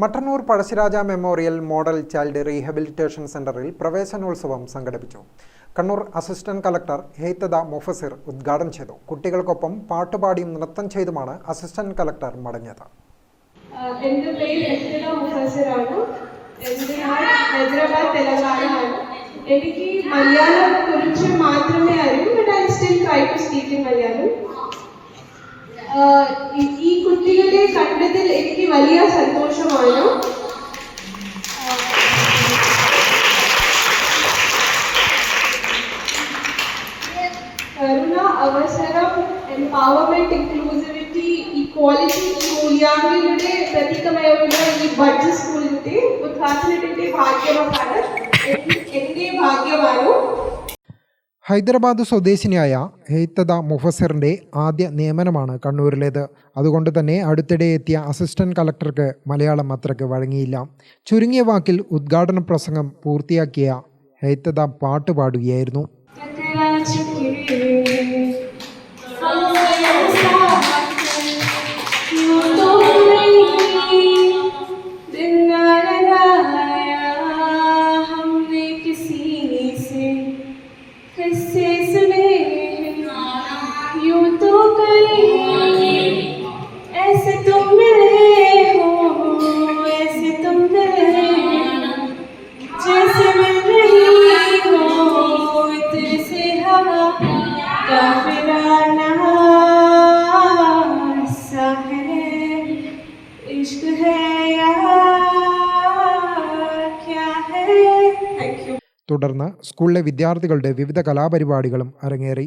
Mattannur Pazhassiraja memorial model child rehabilitation സെന്ററിൽ പ്രവേശനോത്സവം സംഘടിപ്പിച്ചു. കണ്ണൂർ അസിസ്റ്റന്റ് കളക്ടർ ഹെയ്ത്തദ മുഫസിർ ഉദ്ഘാടനം ചെയ്തു. കുട്ടികൾക്കൊപ്പം പാട്ടുപാടിയും നൃത്തം ചെയ്തുമാണ് അസിസ്റ്റന്റ് കളക്ടർ മടങ്ങിയത്. എനിക്ക് മലയാളം കുറിച്ച് മാത്രമേ അറിയൂ. But I still try to speak in Malayalam വലിയ സന്തോഷമാണ് കരുണ അവസരം എംപവർമെന്റ് ഇൻക്ലൂസിവിറ്റി ഇക്വാലിറ്റി ഈ മൂല്യാങ്കങ്ങളുടെ പ്രതീകമായുള്ള ഈ ബഡ്ജറ്റ് സ്കൂളിന്റെ ഉദ്ഘാടനത്തിന്റെ ഭാഗ്യമാണ് എന്റെ ഭാഗ്യമാണ് ഹൈദരാബാദ് സ്വദേശിനിയായ ഹെയ്ത്തദ മുഫസറിന്റെ ആദ്യ നിയമനമാണ് കണ്ണൂരിലേത്. അതുകൊണ്ട് തന്നെ അടുത്തിടെ എത്തിയ അസിസ്റ്റന്റ് കളക്ടർക്ക് മലയാളം അത്രയ്ക്ക് വഴങ്ങിയില്ല. ചുരുങ്ങിയ വാക്കിൽ ഉദ്ഘാടന പ്രസംഗം പൂർത്തിയാക്കിയ ഹെയ്ത്തദ പാട്ട് പാടുകയായിരുന്നു. തുടർന്ന് സ്കൂളിലെ വിദ്യാർത്ഥികളുടെ വിവിധ കലാപരിപാടികളും അരങ്ങേറി.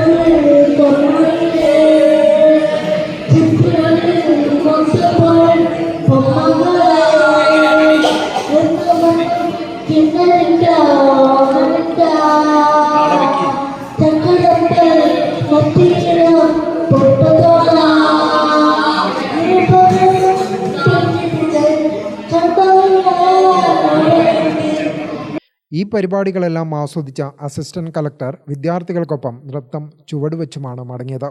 ഈ പരിപാടികളെല്ലാം ആസ്വദിച്ച അസിസ്റ്റന്റ് കളക്ടർ വിദ്യാർത്ഥികൾക്കൊപ്പം നൃത്തം ചുവടുവെച്ചുമാണ് മടങ്ങിയത്.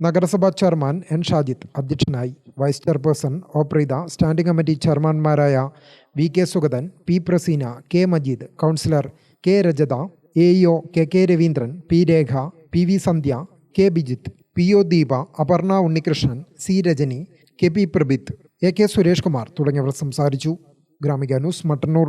നഗരസഭാ ചെയർമാൻ എൻ ഷാജിത്ത് അധ്യക്ഷനായി vice chairperson O Preetha standing committee ചെയർമാൻമാരായ V K Sugathan P Praseena K Majeed councillor K Rajatha A EO K K Raveendran P Rekha P V Sandhya K Bijith P O Deepa Aparna Unnikrishnan C Rajani K P Prabith A K Suresh Kumar തുടങ്ങിയവർ സംസാരിച്ചു. Gramika news Mattannur.